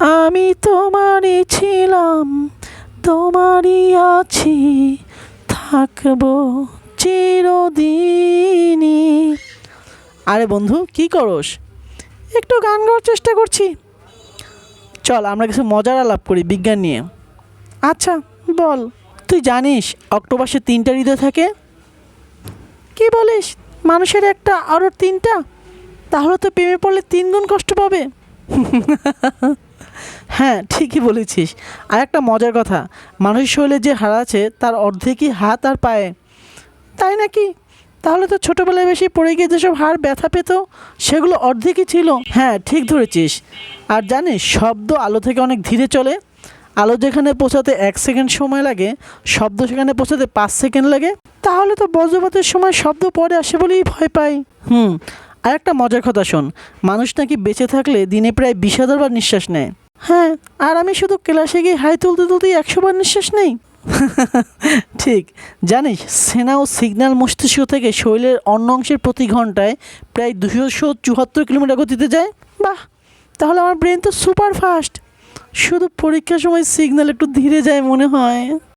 আমি তোমারই ছিলাম, তোমারই আছি, থাকব চিরদিনই। আরে বন্ধু, কি করস? একটু গান গাওয়ার চেষ্টা করছি। চল, আমরা কিছু মজার আলাপ করি, বিজ্ঞান নিয়ে। আচ্ছা বল। তুই জানিস অক্টোপাসে তিনটা হৃদয় থাকে? কি বলিস? মানুষের একটা আরও তিনটা? তাহলে তো প্রেমে পড়লে তিন গুণ কষ্ট পাবে। হ্যাঁ ঠিকই বলেছিস। আর একটা মজার কথা মানুষের শরীরে যে হাড় আছে, তার অর্ধেকই হাত আর পায়ে। তাই নাকি? তাহলে তো ছোটোবেলায় বেশি পড়ে গিয়ে যেসব হাড় ব্যথা পেত, সেগুলো অর্ধেকই ছিল। হ্যাঁ ঠিক ধরেছিস। আর জানিস, শব্দ আলো থেকে অনেক ধীরে চলে। আলো যেখানে পৌঁছাতে এক সেকেন্ড সময় লাগে, শব্দ সেখানে পৌঁছাতে পাঁচ সেকেন্ড লাগে। তাহলে তো বজ্রপাতের সময় শব্দ পরে আসে বলেই ভয় পাই। হুম আর একটা মজার কথা শোন। মানুষ নাকি বেঁচে থাকলে দিনে প্রায় বিশ হাজার বার নিঃশ্বাস নেয়। হ্যাঁ আর আমি শুধু ক্লাসে গিয়ে হাই তুলতে তুলতেই একশো বার নিঃশ্বাস নেই। ঠিক জানিস সেনা ও সিগন্যাল মস্তিষ্ক থেকে শরীরের অন্য অংশের প্রতি ঘন্টায় প্রায় দুশো চুয়াত্তর কিলোমিটার গতিতে যায়। বাহ তাহলে আমার ব্রেন তো সুপার ফাস্ট শুধু পরীক্ষার সময় সিগন্যাল একটু ধীরে যায় মনে হয়।